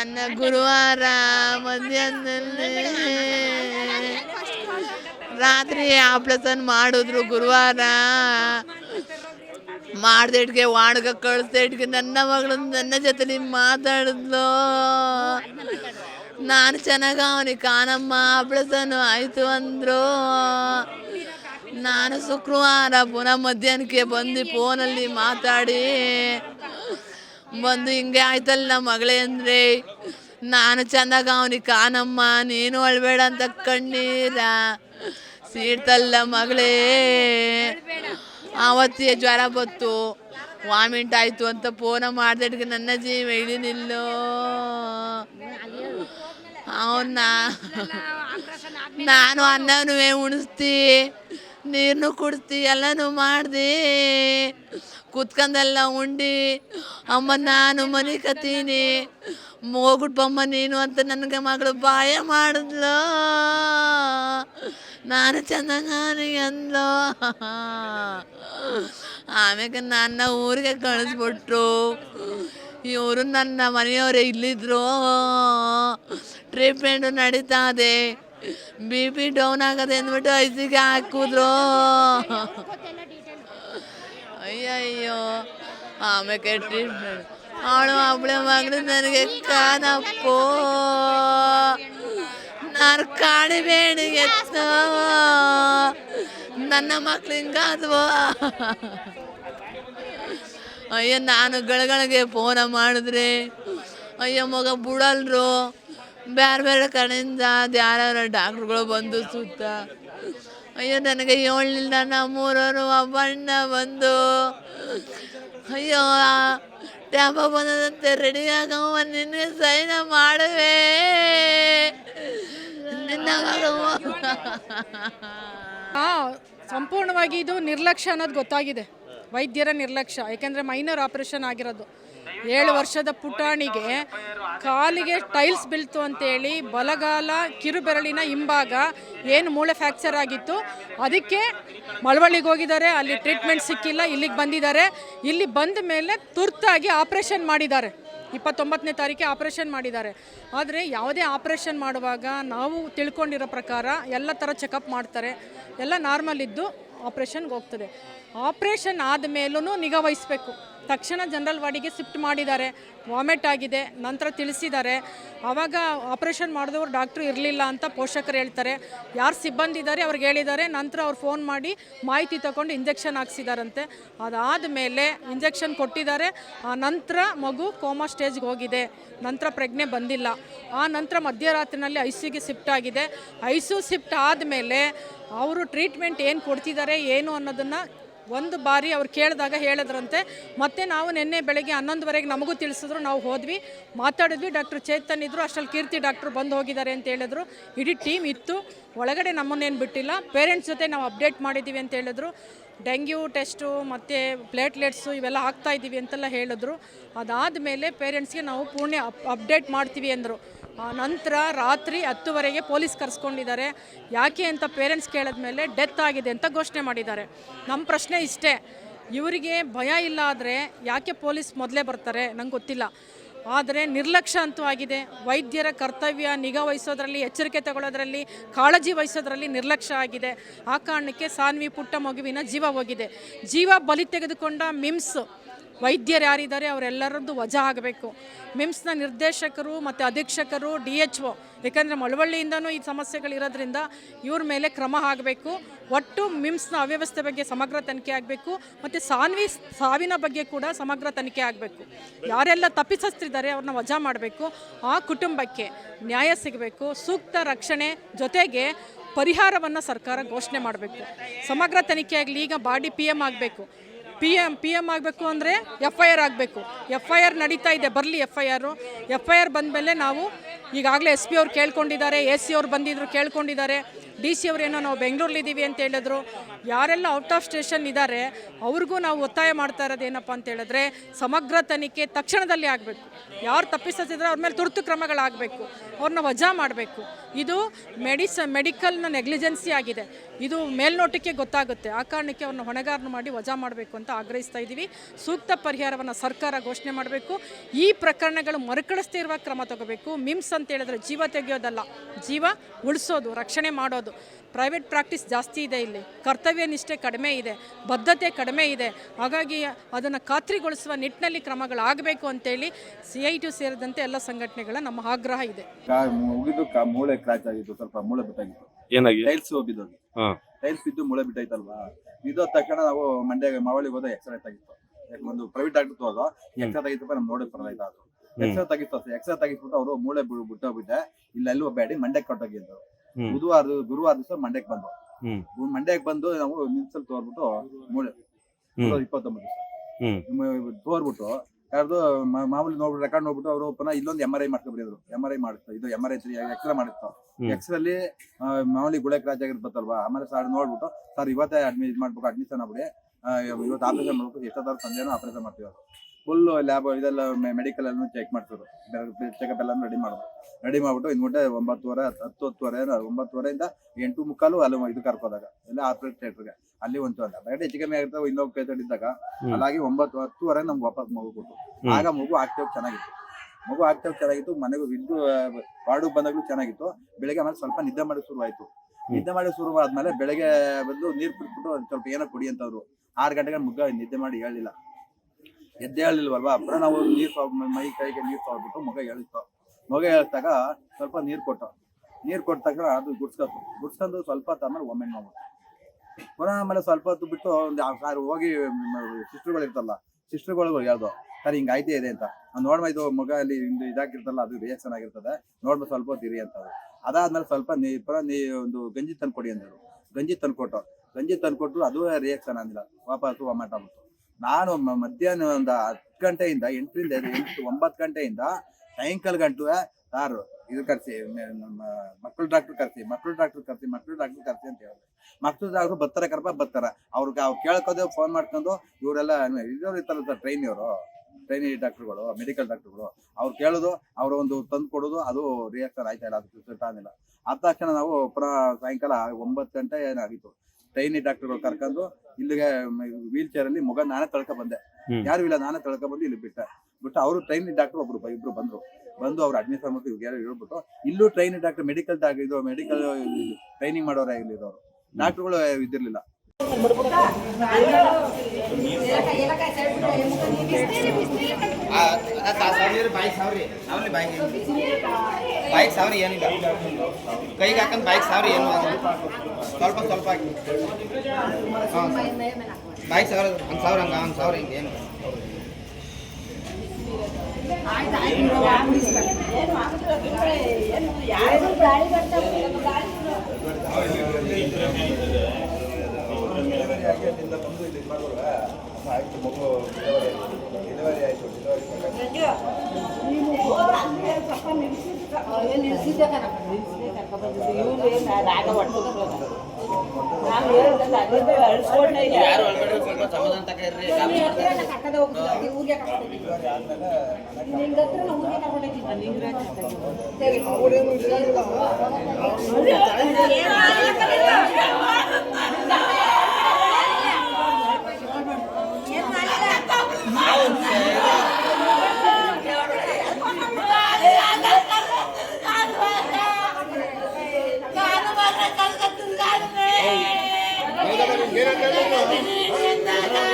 ನನ್ನ ಗುರುವಾರ ಮಧ್ಯಾಹ್ನದಲ್ಲಿ ರಾತ್ರಿ ಆಪ್ರೇಷನ್ ಮಾಡಿದ್ರು ಗುರುವಾರ. ಮಾಡ್ದಿಟ್ಗೆ ವಾಡ್ಗ ಕಳಿಸ್ದಿಟ್ಗೆ ನನ್ನ ಮಗಳು ನನ್ನ ಜೊತೆ ಮಾತಾಡಿದ್ಲು. ನಾನು ಚೆನ್ನಾಗ ಅವನಿಗೆ ಕಾನಮ್ಮ ಆಪ್ರೇಷನ್ ಆಯಿತು ಅಂದರು. ನಾನು ಶುಕ್ರವಾರ ಪುನಃ ಮಧ್ಯಾಹ್ನಕ್ಕೆ ಬಂದು ಫೋನಲ್ಲಿ ಮಾತಾಡಿ ಬಂದು ಹಿಂಗೆ ಆಯ್ತಲ್ಲ ಮಗಳೇ ಅಂದರೆ? ನಾನು ಚಂದಾಗ ಅವನಿಗೆ ಕಾನಮ್ಮ ನೀನು ಅಳ್ಬೇಡ ಅಂತ ಕಣ್ಣೀರ. ಸೀಡ್ತಲ್ಲ ಮಗಳೇ. ಆವತ್ತಿಯ ಜ್ವರ ಬತ್ತು ವಾಮಿಂಟ್ ಆಯಿತು ಅಂತ ಫೋನ ಮಾಡಿದಟ್ಗೆ ನನ್ನ ಜೀವ ಇಳಿನಿಲ್ಲೋ ಅವನ್ನ ನಾನು ಅನ್ನನೂ ಉಣಿಸ್ತಿ ನೀರನ್ನು ಕುಡಿಸ್ತಿ, ಎಲ್ಲನೂ ಮಾಡ್ದೆ. ಕುತ್ಕೊಂಡೆಲ್ಲ ಉಂಡಿ ಅಮ್ಮ ನಾನು ಮನೆ ಕತ್ತೀನಿ ಹೋಗ್ಬಿಟ್ಬಮ್ಮ ನೀನು ಅಂತ ನನಗೆ ಮಗಳು ಬಾಯ ಮಾಡಿದ್ಲು ನಾನು ಚೆನ್ನಾಗಿ ಅಂದ್ಲು ಆಮ್ಯಾಗ ನನ್ನ ಊರಿಗೆ ಕಳಿಸ್ಬಿಟ್ರು ಇವರು ನನ್ನ ಮನೆಯವರೇ ಇಲ್ಲಿದ್ರು ಟ್ರೀಟ್ಮೆಂಟು ನಡೀತಾ ಇದೆ ಬಿ ಪಿ ಡೌನ್ ಆಗದೆ ಅಂದ್ಬಿಟ್ಟು ಐಸಿಗೆ ಹಾಕಿದ್ರು ಅಯ್ಯಯ್ಯೋ ಆಮೇಲೆ ಟ್ರೀಟ್ಮೆಂಟ್ ಅವಳು ಅವಳ ಮಗಳು ನನಗೆ ಕಾನಪ್ಪೋ ನಾನು ಕಾಣಬೇಡಿ ನನ್ನ ಮಕ್ಳು ಹಿಂಗಾದ್ವೋ. ಅಯ್ಯೋ, ನಾನು ಗಳಗಳಿಗೆ ಫೋನ ಮಾಡಿದ್ರೆ, ಅಯ್ಯೋ, ಮಗ ಬಿಡಲ್ರು. ಬೇರೆ ಬೇರೆ ಕಡೆಯಿಂದ ಯಾರ್ಯಾರ ಡಾಕ್ಟ್ರುಗಳು ಬಂದು ಸುತ್ತ ಅಯ್ಯೋ ನನಗೆ ಏಳಲಿಲ್ಲ ನಮ್ಮೂರವರು ಒಬ್ಬಣ್ಣ ಬಂದು. ಅಯ್ಯೋ ಟ್ಯಾಪ ಬಂದದಂತೆ ರೆಡಿ ಆಗವ ನಿನ್ನೆ ಸೈನ ಮಾಡುವೆ. ಆ, ಸಂಪೂರ್ಣವಾಗಿ ಇದು ನಿರ್ಲಕ್ಷ್ಯ ಅನ್ನೋದು ಗೊತ್ತಾಗಿದೆ. ವೈದ್ಯರ ನಿರ್ಲಕ್ಷ್ಯ ಯಾಕೆಂದರೆ ಮೈನರ್ ಆಪರೇಷನ್ ಆಗಿರೋದು. ಏಳು ವರ್ಷದ ಪುಟಾಣಿಗೆ ಕಾಲಿಗೆ ಟೈಲ್ಸ್ ಬೀಳ್ತು ಅಂತೇಳಿ ಬಲಗಾಲ, ಕಿರುಬೆರಳಿನ ಹಿಂಭಾಗ ಏನು ಮೂಳೆ ಫ್ಯಾಕ್ಚರ್ ಆಗಿತ್ತು. ಅದಕ್ಕೆ ಮಳವಳ್ಳಿಗೆ ಹೋಗಿದ್ದಾರೆ. ಅಲ್ಲಿ ಟ್ರೀಟ್ಮೆಂಟ್ ಸಿಕ್ಕಿಲ್ಲ. ಇಲ್ಲಿಗೆ ಬಂದಿದ್ದಾರೆ. ಇಲ್ಲಿ ಬಂದ ಮೇಲೆ ತುರ್ತಾಗಿ ಆಪರೇಷನ್ ಮಾಡಿದ್ದಾರೆ. ಇಪ್ಪತ್ತೊಂಬತ್ತನೇ ತಾರೀಕೆ ಆಪರೇಷನ್ ಮಾಡಿದ್ದಾರೆ. ಆದರೆ ಯಾವುದೇ ಆಪರೇಷನ್ ಮಾಡುವಾಗ ನಾವು ತಿಳ್ಕೊಂಡಿರೋ ಪ್ರಕಾರ ಎಲ್ಲ ಥರ ಚೆಕಪ್ ಮಾಡ್ತಾರೆ. ಎಲ್ಲ ನಾರ್ಮಲ್ ಇದ್ದು ಆಪ್ರೇಷನ್ಗೆ ಹೋಗ್ತದೆ. ಆಪ್ರೇಷನ್ ಆದ ಮೇಲೂ ನಿಗಾ ವಹಿಸ್ಬೇಕು. ತಕ್ಷಣ ಜನರಲ್ ವಾರ್ಡಿಗೆ ಶಿಫ್ಟ್ ಮಾಡಿದ್ದಾರೆ. ವಾಮಿಟ್ ಆಗಿದೆ. ನಂತರ ತಿಳಿಸಿದ್ದಾರೆ. ಆವಾಗ ಆಪರೇಷನ್ ಮಾಡಿದವರು ಡಾಕ್ಟ್ರು ಇರಲಿಲ್ಲ ಅಂತ ಪೋಷಕರು ಹೇಳ್ತಾರೆ. ಯಾರು ಸಿಬ್ಬಂದಿ ಇದ್ದಾರೆ ಅವ್ರಿಗೆ ಹೇಳಿದ್ದಾರೆ. ನಂತರ ಅವ್ರು ಫೋನ್ ಮಾಡಿ ಮಾಹಿತಿ ತಗೊಂಡು ಇಂಜೆಕ್ಷನ್ ಹಾಕ್ಸಿದಾರಂತೆ. ಅದಾದ ಮೇಲೆ ಇಂಜೆಕ್ಷನ್ ಕೊಟ್ಟಿದ್ದಾರೆ. ಆ ನಂತರ ಮಗು ಕೋಮಾ ಸ್ಟೇಜ್ಗೆ ಹೋಗಿದೆ. ನಂತರ ಪ್ರಜ್ಞೆ ಬಂದಿಲ್ಲ. ಆ ನಂತರ ಮಧ್ಯರಾತ್ರಿನಲ್ಲಿ ಐ ಸಿಗೆ ಶಿಫ್ಟ್ ಆಗಿದೆ. ಐ ಸಿ ಶಿಫ್ಟ್ ಆದಮೇಲೆ ಅವರು ಟ್ರೀಟ್ಮೆಂಟ್ ಏನು ಕೊಡ್ತಿದ್ದಾರೆ, ಏನು ಅನ್ನೋದನ್ನು ಒಂದು ಬಾರಿ ಅವ್ರು ಕೇಳಿದಾಗ ಹೇಳಿದ್ರಂತೆ, ಮತ್ತೆ ನಾವು ನಿನ್ನೆ ಬೆಳಗ್ಗೆ ಹನ್ನೊಂದುವರೆಗೆ ನಮಗೂ ತಿಳಿಸಿದ್ರು, ನಾವು ಹೋದ್ವಿ, ಮಾತಾಡಿದ್ವಿ, ಡಾಕ್ಟರ್ ಚೇತನ್ ಇದ್ರು, ಅಷ್ಟರಲ್ಲಿ ಕೀರ್ತಿ ಡಾಕ್ಟ್ರು ಬಂದು ಹೋಗಿದ್ದಾರೆ ಅಂತ ಹೇಳಿದ್ರು, ಇಡೀ ಟೀಮ್ ಇತ್ತು, ಒಳಗಡೆ ನಮ್ಮನ್ನೇನು ಬಿಟ್ಟಿಲ್ಲ, ಪೇರೆಂಟ್ಸ್ ಜೊತೆ ನಾವು ಅಪ್ಡೇಟ್ ಮಾಡಿದ್ದೀವಿ ಅಂತ ಹೇಳಿದ್ರು, ಡೆಂಗ್ಯೂ ಟೆಸ್ಟು, ಮತ್ತು ಪ್ಲೇಟ್ಲೆಟ್ಸು ಇವೆಲ್ಲ ಹಾಕ್ತಾ ಇದ್ದೀವಿ ಅಂತೆಲ್ಲ ಹೇಳಿದ್ರು ಅದಾದ ಮೇಲೆ ಪೇರೆಂಟ್ಸ್ಗೆ ನಾವು ಪೂರ್ಣ ಅಪ್, ಅಪ್ಡೇಟ್ ಮಾಡ್ತೀವಿ ಅಂದರು. ನಂತರ ರಾತ್ರಿ ಹತ್ತುವರೆಗೆ ಪೊಲೀಸ್ ಕರೆಸ್ಕೊಂಡಿದ್ದಾರೆ. ಯಾಕೆ ಅಂತ ಪೇರೆಂಟ್ಸ್ ಕೇಳಿದ್ಮೇಲೆ ಡೆತ್ ಆಗಿದೆ ಅಂತ ಘೋಷಣೆ ಮಾಡಿದ್ದಾರೆ. ನಮ್ಮ ಪ್ರಶ್ನೆ ಇಷ್ಟೇ, ಇವರಿಗೆ ಭಯ ಇಲ್ಲ ಆದರೆ ಯಾಕೆ ಪೊಲೀಸ್ ಮೊದಲೇ ಬರ್ತಾರೆ ನಂಗೆ ಗೊತ್ತಿಲ್ಲ. ಆದರೆ ನಿರ್ಲಕ್ಷ್ಯ ಅಂತೂ ಆಗಿದೆ. ವೈದ್ಯರ ಕರ್ತವ್ಯ ನಿಗಾ ವಹಿಸೋದ್ರಲ್ಲಿ, ಎಚ್ಚರಿಕೆ ತಗೊಳ್ಳೋದ್ರಲ್ಲಿ, ಕಾಳಜಿ ವಹಿಸೋದ್ರಲ್ಲಿ ನಿರ್ಲಕ್ಷ್ಯ ಆಗಿದೆ. ಆ ಕಾರಣಕ್ಕೆ ಸಾನ್ವಿ ಪುಟ್ಟ ಮಗುವಿನ ಜೀವ ಹೋಗಿದೆ. ಜೀವ ಬಲಿ ತೆಗೆದುಕೊಂಡ ಮಿಮ್ಸ್ ವೈದ್ಯರು ಯಾರಿದ್ದಾರೆ ಅವರೆಲ್ಲರದ್ದು ವಜಾ ಆಗಬೇಕು. ಮಿಮ್ಸ್ನ ನಿರ್ದೇಶಕರು ಮತ್ತು ಅಧೀಕ್ಷಕರು, ಡಿ ಎಚ್ ಒ ಯಾಕಂದರೆ ಮಳವಳ್ಳಿಯಿಂದನೂ ಈ ಸಮಸ್ಯೆಗಳಿರೋದ್ರಿಂದ ಇವ್ರ ಮೇಲೆ ಕ್ರಮ ಆಗಬೇಕು. ಒಟ್ಟು ಮಿಮ್ಸ್ನ ಅವ್ಯವಸ್ಥೆ ಬಗ್ಗೆ ಸಮಗ್ರ ತನಿಖೆ ಆಗಬೇಕು. ಮತ್ತು ಸಾನ್ವಿ, ಸಾವಿನ ಬಗ್ಗೆ ಕೂಡ ಸಮಗ್ರ ತನಿಖೆ ಆಗಬೇಕು. ಯಾರೆಲ್ಲ ತಪ್ಪಿಸಸ್ತಿದ್ದಾರೆ ಅವ್ರನ್ನ ವಜಾ ಮಾಡಬೇಕು. ಆ ಕುಟುಂಬಕ್ಕೆ ನ್ಯಾಯ ಸಿಗಬೇಕು. ಸೂಕ್ತ ರಕ್ಷಣೆ ಜೊತೆಗೆ ಪರಿಹಾರವನ್ನು ಸರ್ಕಾರ ಘೋಷಣೆ ಮಾಡಬೇಕು. ಸಮಗ್ರ ತನಿಖೆ ಆಗಲಿ, ಈಗ ಬಾಡಿ ಪಿ ಎಂ ಆಗಬೇಕು. ಪಿ ಎಂ ಪಿ ಎಂ ಆಗಬೇಕು ಅಂದರೆ ಎಫ್ ಐ ಆರ್ ಆಗಬೇಕು. ಎಫ್ ಐ ಆರ್ ನಡೀತಾ ಇದೆ, ಬರಲಿ F I R F I R ಬಂದಮೇಲೆ ನಾವು ಈಗಾಗಲೇ ಎಸ್ ಪಿ ಅವ್ರು ಕೇಳ್ಕೊಂಡಿದ್ದಾರೆ ಎ ಸಿ ಅವ್ರು ಬಂದಿದ್ರು ಕೇಳ್ಕೊಂಡಿದ್ದಾರೆ. ಡಿ ಸಿ ಅವ್ರೇನೋ ನಾವು ಬೆಂಗಳೂರಲ್ಲಿದ್ದೀವಿ ಅಂತ ಹೇಳಿದ್ರು. ಯಾರೆಲ್ಲ ಔಟ್ ಆಫ್ ಸ್ಟೇಷನ್ ಇದ್ದಾರೆ, ಅವ್ರಿಗೂ ನಾವು ಒತ್ತಾಯ ಮಾಡ್ತಾ ಇರೋದು ಏನಪ್ಪ ಅಂತ ಹೇಳಿದ್ರೆ ಸಮಗ್ರ ತನಿಖೆ ತಕ್ಷಣದಲ್ಲಿ ಆಗಬೇಕು. ಯಾರು ತಪ್ಪಿಸಿದ್ರೆ ಅವ್ರ ಮೇಲೆ ತುರ್ತು ಕ್ರಮಗಳಾಗಬೇಕು. ಅವ್ರನ್ನ ವಜಾ ಮಾಡಬೇಕು. ಇದು ಮೆಡಿಸ, ಮೆಡಿಕಲ್ನ ನೆಗ್ಲಿಜೆನ್ಸಿ ಆಗಿದೆ. ಇದು ಮೇಲ್ನೋಟಕ್ಕೆ ಗೊತ್ತಾಗುತ್ತೆ. ಆ ಕಾರಣಕ್ಕೆ ಅವ್ರನ್ನ ಹೊಣೆಗಾರನ ಮಾಡಿ ವಜಾ ಮಾಡಬೇಕು ಅಂತ ಆಗ್ರಹಿಸ್ತಾ ಇದ್ದೀವಿ. ಸೂಕ್ತ ಪರಿಹಾರವನ್ನು ಸರ್ಕಾರ ಘೋಷಣೆ ಮಾಡಬೇಕು. ಈ ಪ್ರಕರಣಗಳು ಮರುಕಳಿಸ್ದೇ ಇರುವ ಕ್ರಮ ತಗೋಬೇಕು. ಮಿಮ್ಸ್ ಅಂತ ಹೇಳಿದ್ರೆ ಜೀವ ತೆಗೆಯೋದಲ್ಲ. ಜೀವ ಉಳಿಸೋದು, ರಕ್ಷಣೆ ಮಾಡೋದು. ಪ್ರೈವೇಟ್ ಪ್ರಾಕ್ಟೀಸ್ ಜಾಸ್ತಿ ಇದೆ ಇಲ್ಲಿ. ಕರ್ತವ್ಯ ನಿಷ್ಠೆ ಕಡಿಮೆ ಇದೆ. ಬದ್ಧತೆ ಕಡಿಮೆ ಇದೆ. ಹಾಗಾಗಿ ಅದನ್ನು ಖಾತ್ರಿಗೊಳಿಸುವ ನಿಟ್ಟಿನಲ್ಲಿ ಕ್ರಮಗಳಾಗಬೇಕು ಅಂತೇಳಿ ಸಿ ಐ ಟಿ ಸೇರಿದಂತೆ ಎಲ್ಲ ಸಂಘಟನೆಗಳ ನಮ್ಮ ಆಗ್ರಹ ಇದೆ. ಮುಗಿದು ಕಾ- ಮೂಳೆ ಕ್ರಾಚ್ ಆಗಿತ್ತು. ಸ್ವಲ್ಪ ಮೂಳೆ ಬಿಟ್ಟಾಗಿತ್ತು. ಏನಾಗಿ ಟೈಲ್ಸ್ ಬಿದ್ದೋಗಿ ಹಾ. ಟೈಲ್ಸ್ ಬಿದ್ದು ಮೂಳೆ ಬಿಟ್ಟೈತಲ್ವಾ ಇದೋ ತಕ್ಷಣ ನಾವು ಮಂಡ್ಯ ಮಾವಳಿಗೆ ಹೋದ ಎಕ್ಸ್ರೇ ತೆಗಿತ್ತು. ಒಂದು ಪ್ರೈವೇಟ್ ಡಾಕ್ಟರ್ ಅದು ಎಕ್ಸ್ರೇ ತೆಗಿತಪ್ಪ ನಮ್ ನೋಡಕ್ ಬರಲ್ಲ ಅದು. ಎಕ್ಸ್ರೇ ತೆಗಿತ್ತು ಎಕ್ಸ್ರೇ ತೆಗಿಸ್ಬಿಟ್ಟು ಅವರು ಮೂಳೆ ಬಿಟ್ಟು. ಬಿಟ್ಟೋಗ್ಬಿಟ್ಟೆ ಇಲ್ಲ ಎಲ್ಲೂ ಬೇಡಿ ಮಂಡ್ಯಕ್ಕೆ ಕೊಟ್ಟೋಗಿದ್ದು. ಹ್ಮ್. ಬುಧವಾರ ಗುರುವಾರ ದಿವಸ ಮಂಡ್ಯಕ್ಕೆ ಬಂದು. ಮಂಡ್ಯಕ್ ಮಂಡ್ಯಕ್ಕೆ ಬಂದು ನಾವು ನಿಲ್ಸಲ್ ತೋರ್ಬಿಟ್ಟು ಮೂಳೆ. ಇಪ್ಪತ್ತೊಂಬತ್ತು ತೋರ್ಬಿಟ್ಟು ಯಾರ್ದು ಮಾಮೂಲಿ ನೋಡ್ಬಿಟ್ಟು ರೆಕಾರ್ಡ್ ನೋಡ್ಬಿಟ್ಟು ಅವರು ಪುನಃ ಇಲ್ಲೊಂದು ಎಂ ಆರ್ ಐ ಮಾಡ್ಕೊಬರಿದ್ರು. ಎಂ ಆರ್ ಐ ಮಾಡಿಸ್ತು ಇದು M R I three x-ray ಮಾಡಿತ್ತು ಎಕ್ಸ್ ಅಲ್ಲಿ ಮಾಮೂಲಿ ಗುಳೆ ಕ್ರಾಚ್ ಆಗಿರ್ತಲ್ವಾ ಆಮೇಲೆ ಸರ್ ನೋಡ್ಬಿಟ್ಟು ಸರ್ ಇವತ್ತೇ ಅಡ್ಮಿಟ್ ಮಾಡ್ಬೇಕು ಅಡ್ಮಿಷನ್ ಆಗ್ಬಿಡಿ. ಇವತ್ತು ಆಪರೇಷನ್ ಮಾಡ್ಬೇಕು. ಎಷ್ಟೊತ್ತಾದ್ರು ಸಂಜೆನೂ ಆಪರೇಷನ್ ಮಾಡ್ತೀವಿ. ಫುಲ್ ಲ್ಯಾಬ್ ಇದೆಲ್ಲ ಮೆಡಿಕಲ್ ಅಲ್ಲೂ ಚೆಕ್ ಮಾಡ್ತಿದ್ರು. ಚೆಕಪ್ ಎಲ್ಲ ರೆಡಿ ಮಾಡೋದು ರೆಡಿ ಮಾಡ್ಬಿಟ್ಟು ಇನ್ ಗಂಟೆ ಒಂಬತ್ತುವರೆ ಹತ್ತು ಹತ್ತುವರೆ ಒಂಬತ್ತುವರೆಯಿಂದ ಎಂಟು ಮುಕ್ಕಾಲು ಅಲ್ಲಿ ಇದು ಕರ್ಕೋದಾಗ. ಎಲ್ಲ ಆಪರೇಟ್ ಥಿಯೇಟರ್ಗೆ ಅಲ್ಲಿ ಒಂದು ಅಲ್ಲ. ಗಂಟೆ ಹೆಚ್ಚು ಕಮ್ಮಿ ಆಗಿರ್ತಾವೆ ಇನ್ನೊಬ್ಬ ಪೇಷಂಟ್ ಇದ್ದಾಗ. ಹಾಗಾಗಿ ಅಲ್ಲಾಗಿ ಒಂಬತ್ತು ಹತ್ತುವರೆ ನಮ್ಗೆ ವಾಪಸ್ ಮಗು ಕೊಟ್ಟು ಆಗ ಮಗು ಆಕ್ಟಿವ್ ಚೆನ್ನಾಗಿತ್ತು. ಮಗು ಆಕ್ಟಿವ್ ಚೆನ್ನಾಗಿತ್ತು ಮನೆಗೂ ಇದ್ದು ವಾರ್ಡು ಬಂದಾಗಲೂ ಚೆನ್ನಾಗಿತ್ತು. ಬೆಳಗ್ಗೆ ಆಮೇಲೆ ಸ್ವಲ್ಪ ನಿದ್ದೆ ಮಾಡಿ ಶುರು ಆಯ್ತು ನಿದ್ದೆ ಮಾಡಿ ಶುರು ಆದ್ಮೇಲೆ ಬೆಳಗ್ಗೆ ಬಂದು ನೀರು ಕುಡಿದ್ಬಿಟ್ಟು ಸ್ವಲ್ಪ ಏನೋ ಕುಡಿ ಅಂತವ್ರು. ಆರು ಗಂಟೆಗೆ ಮುಗ್ಗ ನಿದ್ದೆ ಮಾಡಿ ಹೇಳಿಲ್ಲ ಎದ್ದೇಳಿಲ್ವಲ್ವಾ ಅಪ್ಪ ನಾವು ನೀರು ಮೈ ಕೈಗೆ ನೀರು ಬಿಟ್ಟು ಮಗ ಹೇಳ್ತ ಮಗ ಎಳ್ತಾಗ ಸ್ವಲ್ಪ ನೀರು ಕೊಟ್ಟು. ನೀರು ಕೊಟ್ಟ ತಕ್ಷಣ ಅದು ಗುಡ್ಸ್ಕೊತು. ಗುಡ್ಸ್ಕೊಂಡು ಸ್ವಲ್ಪ ತಮ್ಮಲ್ಲಿ ಆಮೇಲೆ ಒಮ್ಮೆ ಮಾಡ್ಬಿಟ್ಟು ಪುನಃ ಆಮೇಲೆ ಸ್ವಲ್ಪ ಹೊತ್ತು ಬಿಟ್ಟು ಒಂದು ಸಾರಿ ಹೋಗಿ ಸಿಸ್ಟ್ರುಗಳಿರ್ತಲ್ಲ. ಸಿಸ್ಟ್ರುಗಳು ಹೇಳ್ದು ಸರ್ ಐತೆ ಇದೆ ಅಂತ. ನಾವು ನೋಡ್ಮ ಇದು ಮಗ ಅಲ್ಲಿ ಇದಾಗಿರ್ತಲ್ಲ, ಅದು ರಿಯಾಕ್ಷನ್ ಆಗಿರ್ತದೆ. ನೋಡ್ಮ ಸ್ವಲ್ಪ ಹೊತ್ತು ಇರಿ ಅಂತ ಅದಾದ್ಮೇಲೆ ಸ್ವಲ್ಪ ನೀ ಪುನಃ ನೀ ಒಂದು ಗಂಜಿ ತಂದ್ಕೊಡಿ ಅಂದರು. ಗಂಜಿ ತಂದ್ಕೊಟ್ಟು. ಗಂಜಿ ತಂದ್ಕೊಟ್ರು ಅದು ರಿಯಾಕ್ಷನ್ ಅಂದಿಲ್ಲ ವಾಪಸ್ಸು ಒಮ್ಮೆ ಆಗ್ಬಿಟ್ಟು ನಾನು ಮಧ್ಯಾಹ್ನ ಒಂದು ಹತ್ತು ಗಂಟೆಯಿಂದ ಎಂಟರಿಂದ ಎಂಟು ಒಂಬತ್ತು ಗಂಟೆಯಿಂದ ಸಾಯಂಕಾಲ ಗಂಟು ಸಾರು ಇದು ಕರ್ಸಿ ಮಕ್ಕಳು ಡಾಕ್ಟರ್ ಕರ್ಸಿ, ಮಕ್ಕಳು ಡಾಕ್ಟರ್ ಕರ್ಸಿ, ಮಕ್ಕಳು ಡಾಕ್ಟರ್ ಕರ್ಸಿ ಅಂತ ಹೇಳಿದ್ರು ಮಕ್ಕಳು ಡಾಕ್ಟರ್ ಬರ್ತಾರೆ, ಕರ್ಪ ಬರ್ತಾರೆ. ಅವ್ರಿಗೆ ಅವ್ರು ಕೇಳ್ಕೋದೆ ಫೋನ್ ಮಾಡ್ಕೊಂಡು ಇವರೆಲ್ಲ ಇದ್ದವ್ರು ಇರ್ತಾರಲ್ಲ ಸರ್ ಟ್ರೈನ್ ಇವರು ಟ್ರೈನಿ ಡಾಕ್ಟರ್ಗಳು ಮೆಡಿಕಲ್ ಡಾಕ್ಟರ್ಗಳು ಅವ್ರು ಕೇಳೋದು, ಅವ್ರು ಒಂದು ತಂದು ಕೊಡೋದು, ಅದು ರಿಯಾಕ್ಷನ್ ಆಯ್ತಾ ಇಲ್ಲ ಅದಕ್ಕೆ ಆದ ತಕ್ಷಣ ನಾವು ಪುನಃ ಸಾಯಂಕಾಲ ಒಂಬತ್ತು ಗಂಟೆ ಏನಾಗಿತ್ತು? ಟ್ರೈನಿ ಡಾಕ್ಟರ್ಗಳು ಕರ್ಕೊಂಡು ಇಲ್ಲಿಗೆ ವೀಲ್ ಚೇರ್ ಅಲ್ಲಿ ಮಗ ನಾನೇ ತಳ್ಕ ಬಂದೆ. ಯಾರು ಇಲ್ಲ ನಾನೇ ತಳ್ಕ ಬಂದು ಇಲ್ಲಿ ಬಿಟ್ಟೆ. ಬಿಟ್ಟು ಅವರು ಟ್ರೈನಿ ಡಾಕ್ಟರ್ ಒಬ್ರು ಇಬ್ರು ಬಂದ್ರು. ಬಂದು ಅವ್ರು ಅಡ್ಮಿಷನ್ ಮಾಡ್ಬಿಟ್ಟು ಇವ್ರು ಯಾರು ಹೇಳ್ಬಿಟ್ಟು ಇಲ್ಲೂ ಟ್ರೈನ್ ಡಾಕ್ಟರ್ ಮೆಡಿಕಲ್ ಡಾಕ್ಟರ್ ಇದು ಮೆಡಿಕಲ್ ಟ್ರೈನಿಂಗ್ ಮಾಡೋರೇ ಇಲ್ಲಿರೋರು. ಡಾಕ್ಟರ್ಗಳು ಇದಿರ್ಲಿಲ್ಲ. ಬೈಕ್ ಸಾವಿರ. ಅವಲ್ಲಿ ಬೈಕ್ ಬೈಕ್ ಸಾವಿರ ಕೈಗೆ ಹಾಕಂದ್ ಬೈಕ್ ಸಾವಿರ ಏನು. ಸ್ವಲ್ಪ ಸ್ವಲ್ಪ ಹಾಕಿ. ಹಾಂ. ಬೈಕ್ ಸಾವಿರ ಒಂದು ಸಾವಿರ ಹಂಗ, ಒಂದು ಸಾವಿರ ಹಿಂಗೆ, ಏನು. ಯಾರು ಅಳ್ಬೇಡ್ರಿ ಸ್ವಲ್ಪ ಸಮಾಧಾನ ತಕ ಇರ್ರಿ ಊರಿಗೆ ਮੇਰਾ ਕਹਿੰਦਾ